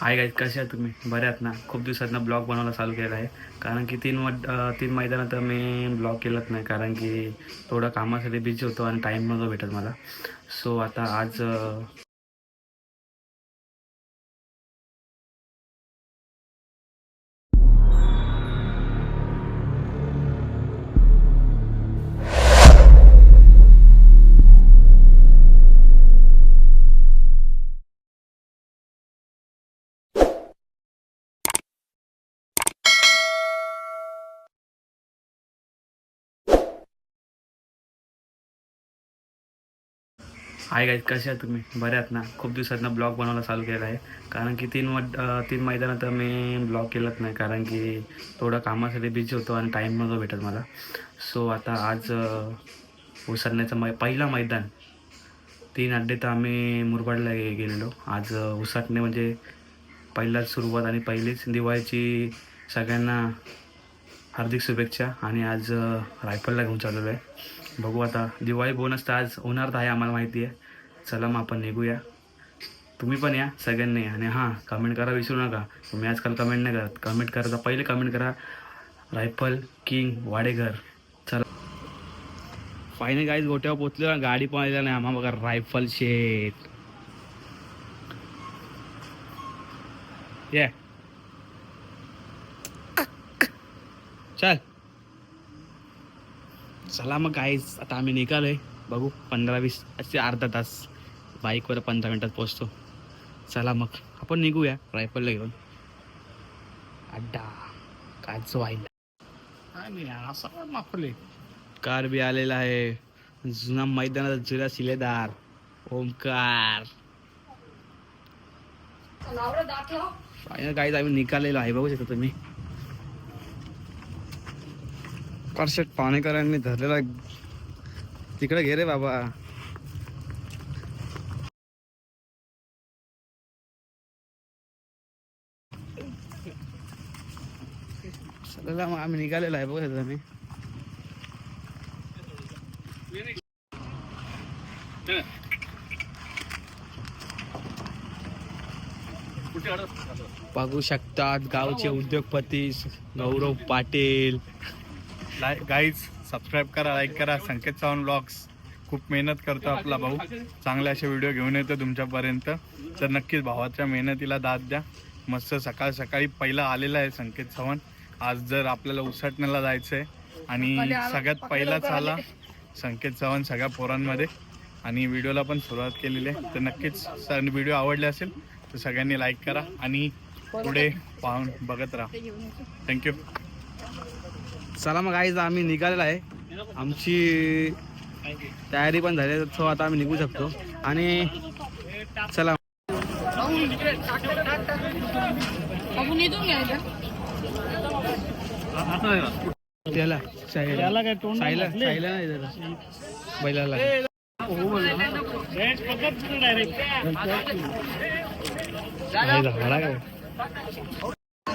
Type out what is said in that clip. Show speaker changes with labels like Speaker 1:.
Speaker 1: Hi guys कसे आहात तुम्ही? बऱ्यात ना? खूप दिवसातनं ब्लॉग बनवायला चालू केलं आहे. कारण की तीन मद तीन मैदानात मी ब्लॉग केलंच नाही. कारण की थोडं कामासाठी बिझी होतो आणि टाईम नव्हतं भेटत मला. सो आता आज हाय गाईज कसे आहात तुम्ही? बऱ्यात आहात ना? खूप दिवसातनं ब्लॉग बनवायला चालू केलं आहे. कारण की तीन मद तीन मैदानात मी ब्लॉग केलंच नाही. कारण की थोडं कामासाठी बिझी होतो आणि टाईम नव्हतं भेटत मला. सो आता आज उसरण्याचं मै पहिला मैदान. तीन अड्डे तर आम्ही मुरबाडला गे- गेलेलो. आज उसटणे म्हणजे पहिलाच सुरुवात आणि पहिलीच दिवाळीची सगळ्यांना हार्दिक शुभेच्छा आणि आज रायफलला घेऊन चाललेलो आहे. बघू आता. दिवाळी बोनस तर आज होणार तर आहे आम्हाला माहिती आहे. चला मग आपण निघूया. तुम्ही पण या सगळ्यांनी. या. आणि हां कमेंट करा विसरू नका. तुम्ही आजकाल कमेंट नाही करत. कमेंट करता पहिले कमेंट करा. Rifle king Wadeghar. चला. फायनल गाईज गोट्यावर पोचलो गाडी पण आलेला नाही. आम्हा बघा रायफल शेत ये चल. चला मग काहीच आता आम्ही निघालोय. बघू पंधरा वीस असे अर्धा तास. बाईकवर पंधरा मिनटात पोचतो चला मग आपण निघूया रायफलला घेऊन. अड्डा काच व्हायला. असं मापले कार बी आलेला आहे. जुना मैदानाचा जुना शिलेदार. ओमकार फायनल काहीच आम्ही निघालेलो आहे. बघू शकता तुम्ही. परशेट पाणेकरांनी धरलेला तिकडे घे रे बाबा. चला मग आम्ही निघालेलो आहे बघा तुम्ही बघू शकतात गावचे उद्योगपती गौरव पाटील.
Speaker 2: गाईज सबस्क्राईब करा लाईक करा. संकेत चव्हाण ब्लॉग्स खूप मेहनत करतो आपला भाऊ. चांगले असे व्हिडिओ घेऊन येतो तुमच्यापर्यंत. तर नक्कीच भावाच्या मेहनतीला दाद द्या. मस्त सकाळ सकाळी पहिला आलेला आहे संकेत चव्हाण. आज जर आपल्याला उसाटण्याला जायचं आहे आणि सगळ्यात पहिलाच आला संकेत चव्हाण सगळ्या पोरांमध्ये. आणि व्हिडिओला पण सुरुवात केलेली आहे. तर नक्कीच व्हिडिओ आवडले असेल तर सगळ्यांनी लाईक करा. आणि पुढे पाहून बघत राहा. थँक्यू
Speaker 1: चला मग आईज आम्ही निघालेला आहे. आमची तयारी पण झाली सो आता आम्ही निघू शकतो. आणि चला. त्याला साईला साईला साईला नाही बैलाला. नाही